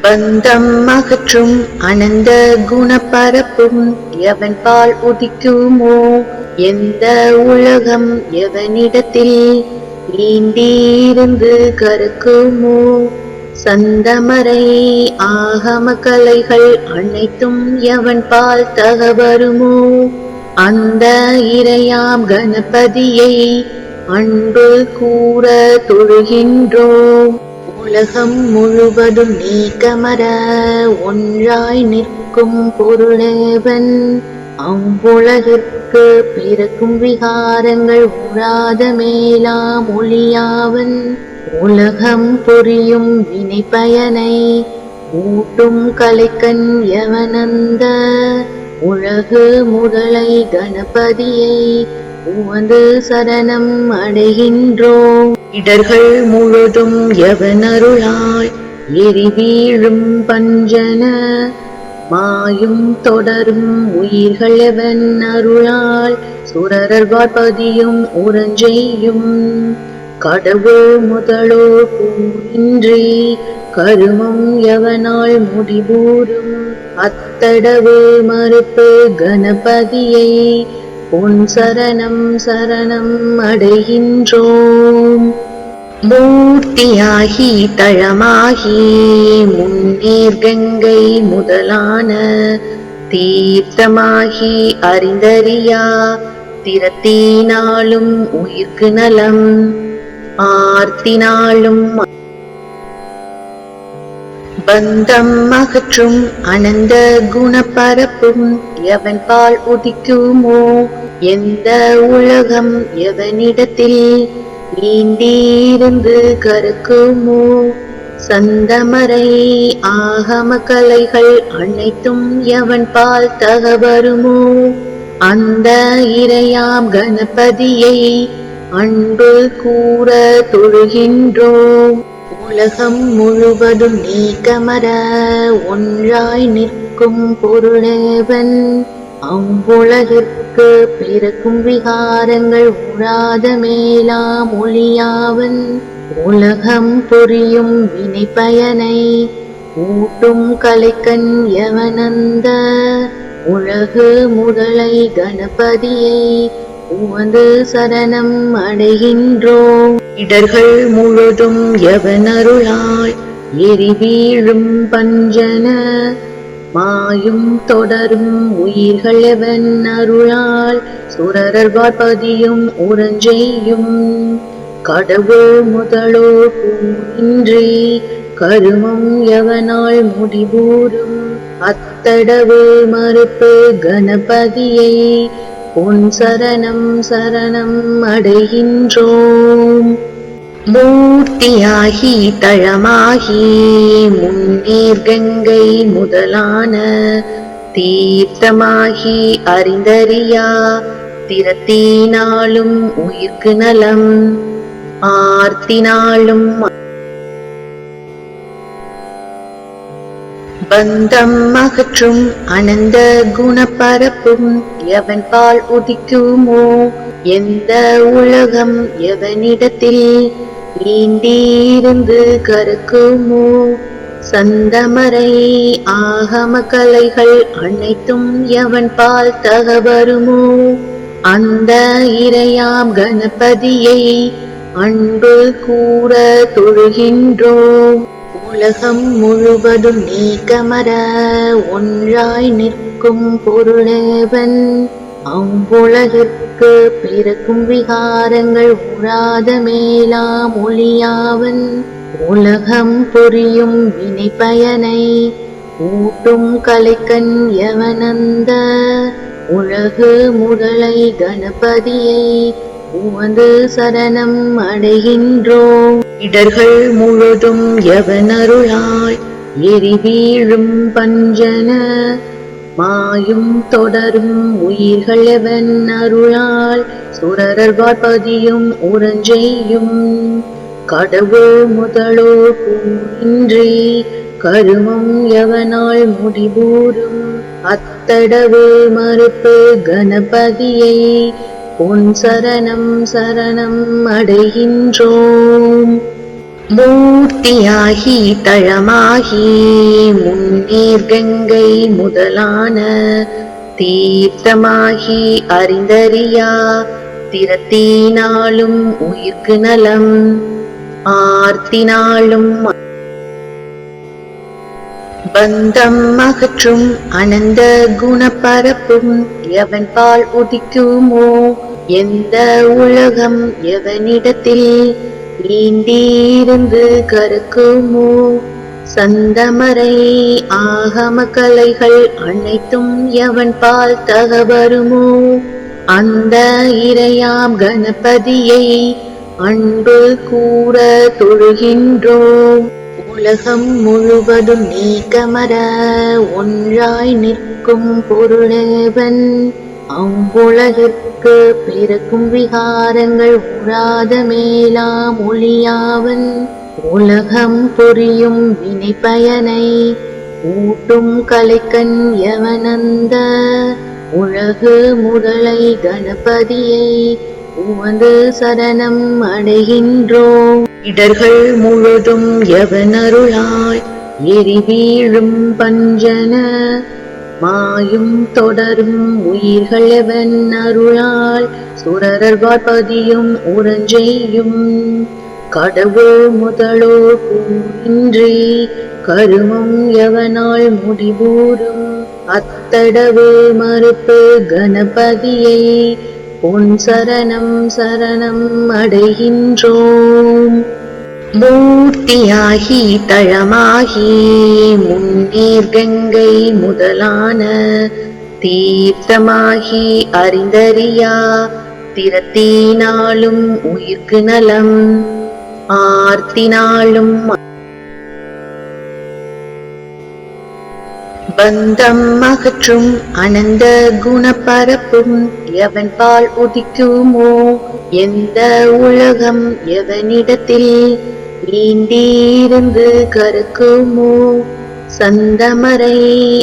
பந்தம் அகற்றும் அனந்த குணப்பரப்பும் எவன் பால் உதிக்குமோ? எந்த உலகம் எவனிடத்தில் நீண்டிருந்து கருக்குமோ? சந்தமரை ஆகம கலைகள் அனைத்தும் எவன் பால் தகவருமோ? அந்த இறையாம் கணபதியை அன்பு கூற தொழுகின்றோம். உலகம் முழுவதும் நீக்கமர ஒன்றாய் நிற்கும் பொருளேவன். அவ்வுலகிற்கு பிறக்கும் விகாரங்கள் உறாத மேலாம் ஒளியாவன் உலகம் புரியும் வினை பயனை ஊட்டும் கலைக்கண் எவனந்த. உலகு முதலை கணபதியை உமது சரணம் அடைகின்றோம். இடர்கள் முழுதும் எவனருளாய்? எரி வீழும் பஞ்சன. மாயும் தொடரும் உயிர்கள் எவன் அருளால் சுரரர் வார்பதியும் உறஞ்செய்யும். கடவுள் முதலோ கூறின்றி கருமம் எவனால் முடிபூரும்? அத்தடவு மறுப்பு கணபதியை உன் சரணம் சரணம் அடைகின்றோம். மூர்த்தியாகி தழமாகி முன்னீர் கங்கை முதலான தீர்த்தமாகி அறிந்தறியா திறத்தினாலும் உயிர்க்கு நலம் ஆர்த்தினாலும் பந்தம் அகற்றும் அனந்த குணப்பரப்பும் எவன் பால் உதிக்குமோ எந்த உலகம் எவனிடத்தில் நீண்டிருந்து கருக்குமோ? சந்தமரை ஆகம கலைகள் அனைத்தும் எவன் பால் தகவருமோ? அந்த இறையாம் கணபதியை அன்பு கூற தொழுகின்றோம். உலகம் முழுவதும் நீக்கமர ஒன்றாய் நிற்கும் பொருளேவன். அவ்வுலகிற்கு பிறக்கும் விகாரங்கள் உழாத மேலாம் ஒளியாவன் உலகம் புரியும் வினை பயனை ஊட்டும் கலைக்கண் எவனந்த. உலகு முதலை கணபதியை உமது சரணம் அடைகின்றோம். இடர்கள் முழுதும் எவனருளாய்? எரி வீழும் பஞ்சன. மாயும் தொடரும் உயிர்கள் எவன் அருளால்? சுரரர் வார்பதியும் உறஞ்செய்யும் கடவுள் முதலோ பூன்றி கருமம் எவனால் முடிபூரும்? அத்தடவு மறுப்பு கணபதியை பொன் சரணம் சரணம் அடைகின்றோம். மூர்த்தியாகி தழமாகி முன்னீர் கங்கை முதலான தீர்த்தமாகி அறிந்தறியா திறத்தினாலும் உயிர்க்கு நலம் ஆர்த்தினாலும் பந்தம் அகற்றும் அனந்த குணப்பரப்பும் எவன் பால் உதிக்குமோ எந்த உலகம் எவனிடத்தில் நீண்டிருந்து கருக்குமோ? சந்தமரை ஆகம கலைகள் அனைத்தும் எவன் பால் தகவருமோ? அந்த இறையாம் கணபதியை அன்பு கூற தொழுகின்றோம். உலகம் முழுவதும் நீக்கமர ஒன்றாய் நிற்கும் பொருளேவன். அவ்வுலகிற்கு பிறக்கும் விகாரங்கள் உறாத மேலா மொழியாவன் உலகம் புரியும் வினை பயனை ஊட்டும் கலைக்கண் எவனந்த. உலகு முதலை கணபதியை உமது சரணம் அடைகின்றோம். இடர்கள் முழுதும் எவனருளாய்? எரி வீழும் பஞ்சன மாயும் தொடரும் உயிர்கள் எவன் அருளால்? சுரரர் பார்ப்பதியும் உறஞ்செய்யும். கடவுள் முதலோ கூறின்றி கருமம் எவனால் முடிபூரும் அத்தடவு மறுப்பு கணபதியை பொன் சரணம் சரணம் அடைகின்றோம். மூர்த்தியாகி தழமாகி முன்னீர் கங்கை முதலான தீர்த்தமாகி அறிந்தறியா திறத்தினாலும் உயிர்க்கு நலம் ஆர்த்தினாலும் பந்தம் அகற்றும் அனந்த குணப்பரப்பும் எவன் பால் உதிக்குமோ? எந்த உலகம் எவனிடத்தில் நீண்டிருந்து கருக்குமோ? சந்தமரை ஆகம கலைகள் அனைத்தும் எவன் பால் தகவருமோ? அந்த இறையாம் கணபதியை அன்பு கூற தொழுகின்றோம். உலகம் முழுவதும் நீக்கமர ஒன்றாய் நிற்கும் பொருளேவன். அம்புலகிற்கு பிறக்கும் விகாரங்கள் உறாத மேலா ஒளியாவன் உலகம் புரியும் வினை பயனை ஊட்டும் கலைக்கண் எவனந்த. உலகு முதலை கணபதியை உமது சரணம் அடைகின்றோம். இடர்கள் முழுதும் எவனருளாய்? எரி வீழும் பஞ்சன. மாயும் தொடரும் உயிர்கள் எவன் அருளால்? சுரரர் பார்ப்பதியும் உறஞ்செய்யும் கடவுள் முதலோ கூறின்றி கருமம் எவனால் முடிவூரும் அத்தடவு மறுப்பு கணபதியை பொன் சரணம் சரணம் அடைகின்றோம். மூர்த்தியாகி தழமாகி முன்னீர் கங்கை முதலான தீர்த்தமாகி அறிந்தறியா திறத்தினாலும் உயிர்க்கு நலம் ஆர்த்தினாலும் பந்தம் அகற்றும் அனந்த குணப்பரப்பும் எவன் பால் உதிக்குமோ எந்த உலகம் எவனிடத்தில் நீண்டிருந்து கருக்குமோ? சந்தமரை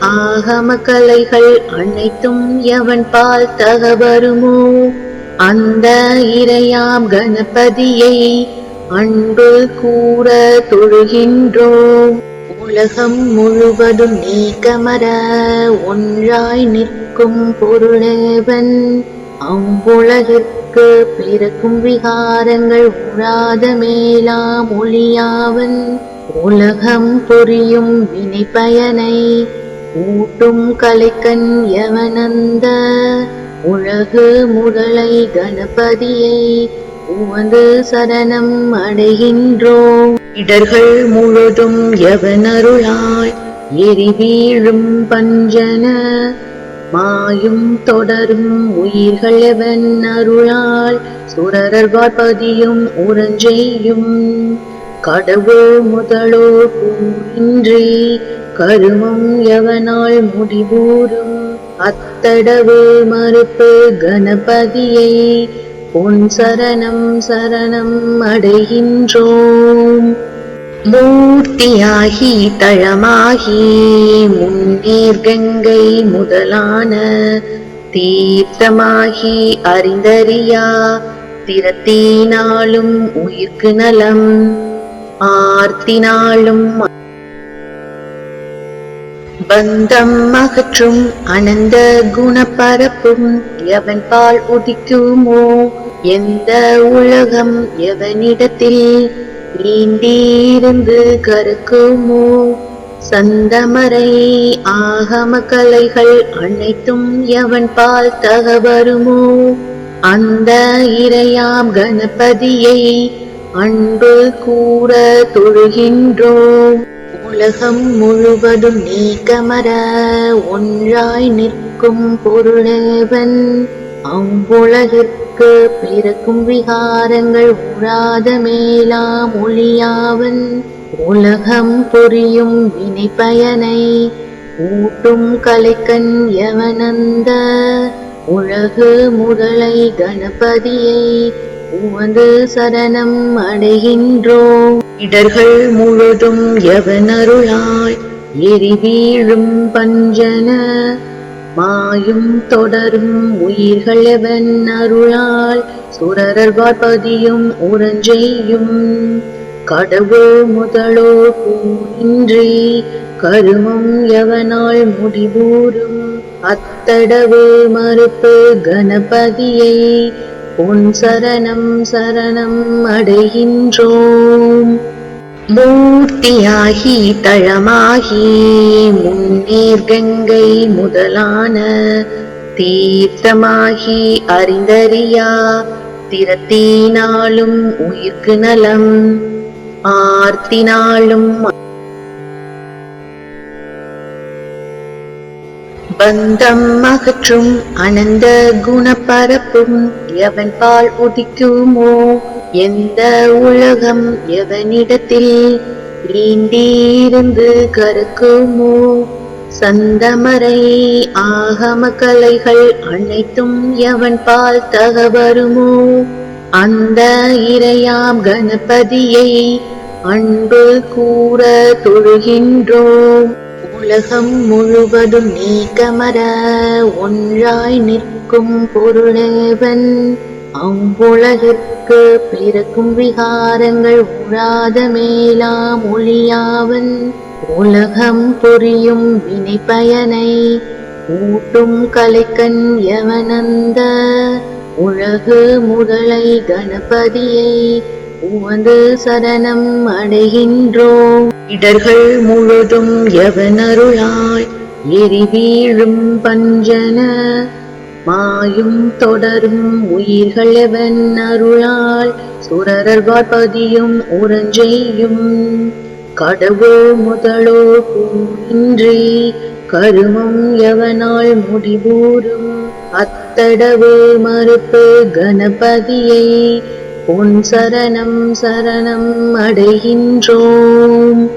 ஆகம கலைகள் அனைத்தும் எவன் பால் தகவருமோ? அந்த இறையாம் கணபதியை அன்பு கூற தொழுகின்றோம். உலகம் முழுவதும் நீக்கமர ஒன்றாய் நிற்கும் பொருளேவன் அவ்வுலகிற்கு பிறக்கும் விகாரங்கள் உராத மேலாம் ஒளியாவன். உலகம் புரியும் வினை பயனை ஊட்டும் கலைக்கண் எவனந்த உலகு முதலை கணபதியை உமது சரணம் அடைகின்றோம். இடர்கள் முழுதும் எவனருளாய் எரி வீழும் பஞ்சன. மாயும் தொடரும் உயிர்கள் எவன் அருளால்? சுரரர் பார்ப்பதியும் உறஞ்செய்யும். கடவுள் முதலோ கூறின்றி கருமம் எவனால் முடிவூறும்? அத்தடவு மறுப்பு கணபதியை பொன் சரணம் சரணம் அடைகின்றோம். மூர்த்தியாகி தழமாகி முன்னீர் கங்கை முதலான தீர்த்தமாகி அறிந்தறியா திறத்தினாலும் உயிர்க்கு நலம் ஆர்த்தினாலும் பந்தம் அகற்றும் அனந்த குணப்பரப்பும் எவன் பால் உதிக்குமோ எந்த உலகம் எவனிடத்தில் நீண்டிருந்து கருக்குமோ? சந்தமரை ஆகம கலைகள் அனைத்தும் எவன் பால் தகவருமோ? அந்த இறையாம் கணபதியை அன்பு கூற தொழுகின்றோம். உலகம் முழுவதும் நீக்கமர ஒன்றாய் நிற்கும் பொருளேவன். அவ்வுலகிற்கு பிறக்கும் விகாரங்கள் உறாத மேலா மொழியாவன். உலகம் புரியும் வினை பயனை ஊட்டும் கலைக்கண் எவனந்த. உலகு முதலை கணபதியை உமது சரணம் அடைகின்றோம். இடர்கள் முழுதும் எவனருளாய்? எரி வீழும் பஞ்சன மாயும் தொடரும் உயிர்கள் எவன் அருளால். சுரரர் பார்ப்பதியும் உறஞ்செய்யும். கடவுள் முதலோ கூறின்றி கருமம் எவனால் முடிவூறும். அத்தடவு மறுப்பு கணபதியை பொன் சரணம் சரணம் அடைகின்றோம். மூர்த்தியாகி தழமாகி முன்னீர் கங்கை முதலான தீர்த்தமாகி அறிந்தறியா திறத்தினாலும் உயிர்க்கு நலம் ஆர்த்தினாலும் பந்தம் அகற்றும் அனந்த குணப்பரப்பும் எவன் பால் உதிக்குமோ எந்த உலகம் எவனிடத்தில் நீண்டிருந்து கருக்குமோ? சந்தமரை ஆகம கலைகள் அனைத்தும் எவன் பால் தகவருமோ? அந்த இறையாம் கணபதியை அன்பு கூற தொழுகின்றோம். உலகம் முழுவதும் நீக்கமர ஒன்றாய் நிற்கும் பொருளேவன். அவ்வுலகிற்கு பிறக்கும் விகாரங்கள் உழாத மேலா மொழியாவன் உலகம் புரியும் வினை பயனை ஊட்டும் கலைக்கண் எவனந்த? உலகு முதலை கணபதியை உவந்து சரணம் அடைகின்றோம். இடர்கள் முழுதும் எவனருளாய்? எரி வீழும் பஞ்சன மாயும் தொடரும் உயிர்கள் எவன் அருளால்? சுரரர் பதியும் உறஞ்செய்யும். கடவுள் முதலோ பூன்றி கருமம் எவனால் முடிவூறும்? அத்தடவு மறுப்பு கணபதியை பொன் சரணம் சரணம் அடைகின்றோம்.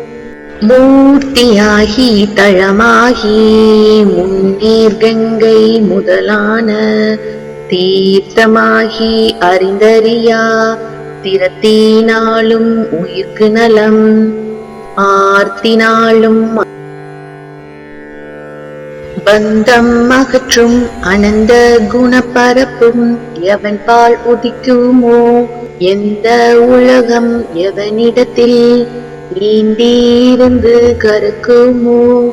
மூர்த்தியாகி தழமாகி முன்னீர் கங்கை முதலான தீர்த்தமாகி அறிந்தறியா திறத்தினாலும் உயிர்க்கு நலம் ஆர்த்தினாலும் பந்தம் அகற்றும் அனந்த குணப்பரப்பும் எவன் பால் உதிக்குமோ? எந்த உலகம் எவனிடத்தில் நீண்டிருந்து கருக்குமோ?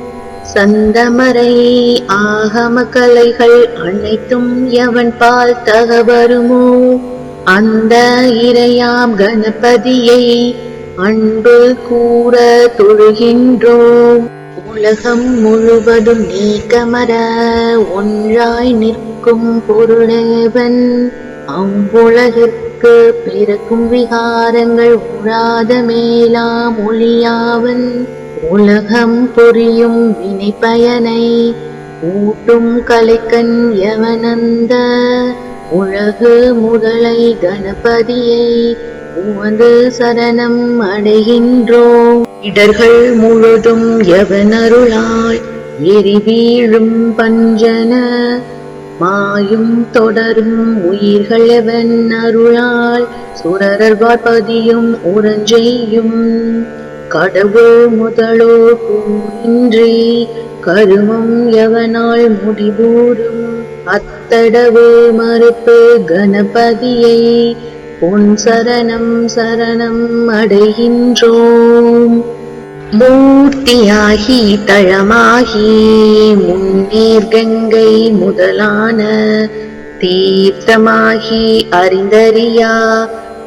சந்தமரை ஆகம கலைகள் அனைத்தும் எவன் பால் தகவருமோ? அந்த இறையாம் கணபதியை அன்பு கூற தொழுகின்றோம். உலகம் முழுவதும் நீக்கமர ஒன்றாய் நிற்கும் பொருளேவன். அவ்வுலகிற்கு பிறக்கும் விகாரங்கள் உராத மேலாம் ஒளியாவன் உலகம் புரியும் வினை பயனை ஊட்டும் கலைக்கண் எவனந்த. உலகு முதலை கணபதியை உமது சரணம் அடைகின்றோம். இடர்கள் முழுதும் எவனருளாய்? எரி வீழும் பஞ்சன. மாயும் தொடரும் உயிர்கள் எவன் அருளால்? சுரரர் பதியும் உறஞ்செய்யும் கடவுள் முதலோ கூறின்றி கருமம் எவனால் முடிவூரும் அத்தடவு மறுப்பு கணபதியை பொன் சரணம் சரணம் அடைகின்றோம். மூர்த்தியாகி தழமாகி முன்னீர் கங்கை முதலான தீர்த்தமாகி அறிந்தறியா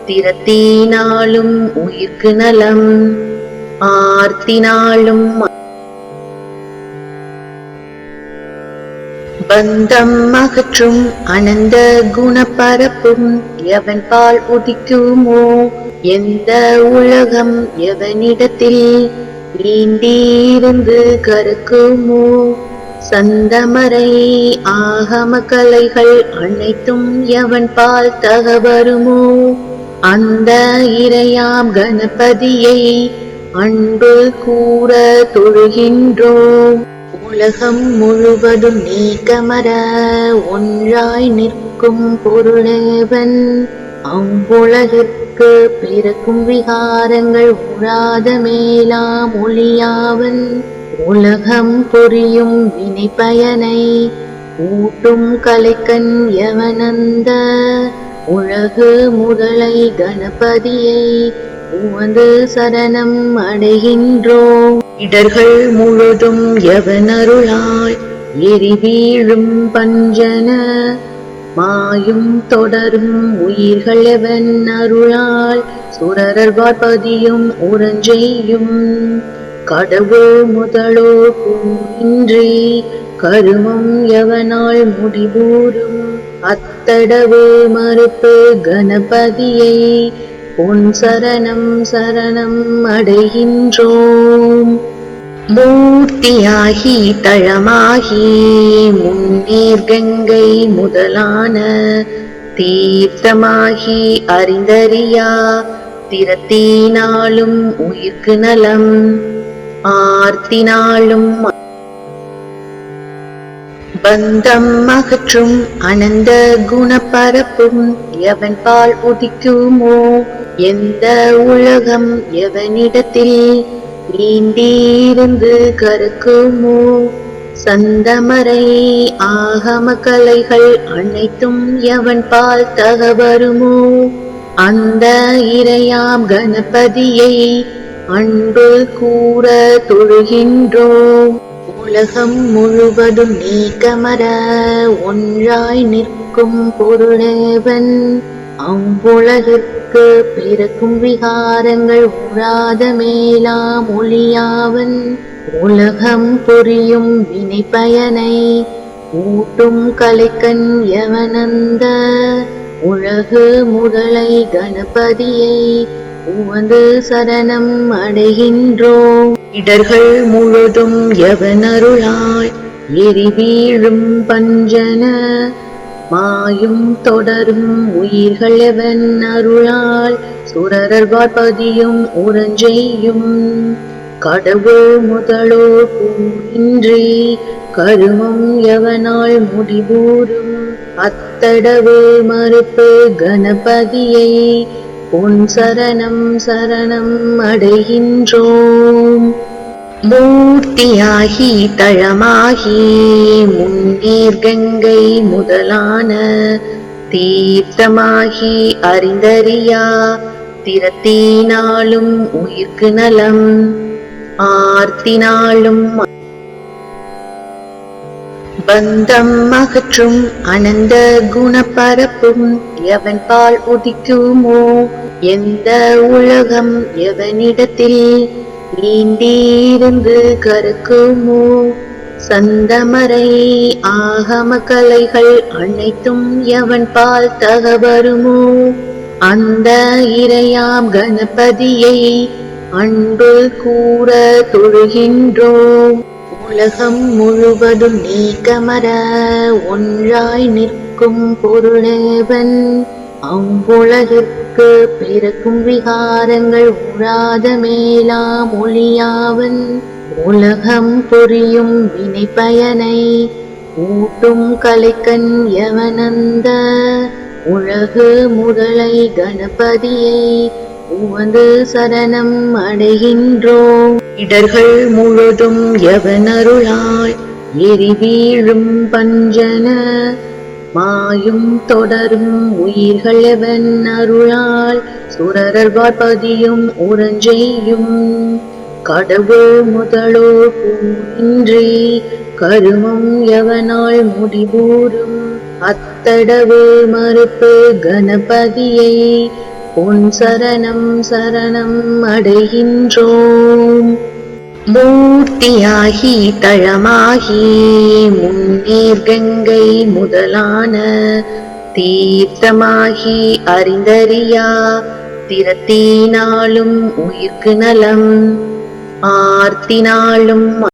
திறத்தினாலும் உயிர்க்கு நலம் ஆர்த்தினாலும் பந்தம் அகற்றும் அனந்த குணப்பரப்பும் எவன் பால் உதிக்குமோ? எந்த உலகம் எவனிடத்தில் நீண்டிருந்து கருக்குமோ? சந்தமரை ஆகம கலைகள் அனைத்தும் எவன் பால் தகவருமோ? அந்த இறையாம் கணபதியை அன்பு கூற தொழுகின்றோம். உலகம் முழுவதும் நீக்கமர ஒன்றாய் நிற்கும் பொருளேவன். அவ்வுலகிற்கு பிறக்கும் விகாரங்கள் உழாத மேலாம் ஒளியாவன் உலகம் புரியும் வினை பயனை ஊட்டும் கலைக்கண் எவனந்த. உலகு முதலை கணபதியை உமது சரணம் அடைகின்றோம். இடர்கள் முழுதும் எவனருளாய் எரி வீழும் பஞ்சன மாயும் தொடரும் உயிர்கள் எவன் அருளால் சுரரர் வார்பதியும் உறஞ்செய்யும் கடவுள் முதலோ கூறின்றி கருமம் எவனால் முடிவூறும்? அத்தடவு மறுப்பு கணபதியை உன் சரணம் சரணம் அடைகின்றோம். மூர்த்தியாகி தழமாகி முன்னீர் கங்கை முதலான தீர்த்தமாகி அறிந்தறியா திறத்தினாலும் உயிர்க்கு நலம். ஆர்த்தினாலும் பந்தம் அகற்றும் அனந்த குணப்பரப்பும் எவன் பால் உதிக்குமோ? எந்த உலகம் எவனிடத்தில் நீண்டிருந்து கருக்குமோ? சந்தமரை ஆகம கலைகள் அனைத்தும் எவன் பால் தகவருமோ? அந்த இறையாம் கணபதியை அன்பு கூற தொழுகின்றோம். உலகம் முழுவதும் நீக்கமர ஒன்றாய் நிற்கும் பொருளேவன். அவ்வுலகிற்கு பிறக்கும் விகாரங்கள் உறாத மேலாம் ஒளியாவன் உலகம் புரியும் வினை பயனை ஊட்டும் கலைக்கண் எவனந்த. உலகு முதலை கணபதியை உமது சரணம் அடைகின்றோம். இடர்கள் முழுதும் எவனருளாய்? அருளால் எரி வீழும் பஞ்சன மாயும் தொடரும் உயிர்கள் எவன் அருளால் சுரரர் வார்பதியும் உறஞ்செய்யும் கடவுள் முதலோ பூன்றி கருமம் எவனால் முடிவூரும் அத்தடவு மறுப்பு கணபதியை உன் சரணம் சரணம் அடைகின்றோம். மூர்த்தியாகி தளமாகி முன்னீர் கங்கை முதலான தீர்த்தமாகி அறிந்தறியா திறத்தினாலும் உயிர்க்கு நலம். ஆர்த்தினாலும் பந்தம் அகற்றும் அனந்த குணப்பரப்பும் எவன் பால் உதிக்குமோ? எந்த உலகம் எவனிடத்தில் நீண்டிருந்து கருக்குமோ? சந்தமரை ஆகம கலைகள் அனைத்தும் எவன் பால் தகவருமோ? அந்த இறையாம் கணபதியை அன்பு கூற தொழுகின்றோம். உலகம் முழுவதும் நீக்கமர ஒன்றாய் நிற்கும் பொருளேவன். அவ்வுலகிற்கு பிறக்கும் விகாரங்கள் உறாத மேலாம் ஒளியாவன் உலகம் புரியும் வினை பயனை ஊட்டும் கலைக்கண் எவனந்த. உலகு முதலை கணபதியை உமது சரணம் அடைகின்றோம். இடர்கள் முழுதும் எவனருளாய் எரி வீழும் பஞ்சன. மாயும் தொடரும் உயிர்கள் எவன் அருளால் சுரரர் வார்பதியும் உறஞ்செய்யும் கடவுள் முதலோ கூறின்றி கருமம் எவனால் முடிவூரும் அத்தடவு மறுப்பு கணபதியை பொன் சரணம் சரணம் அடைகின்றோம். மூர்த்தியாகி தழமாகி முன்னேர் கங்கை முதலான தீர்த்தமாகி அறிந்தறியா திறத்தினாலும் உயிர்க்கு நலம். ஆர்த்தினாலும்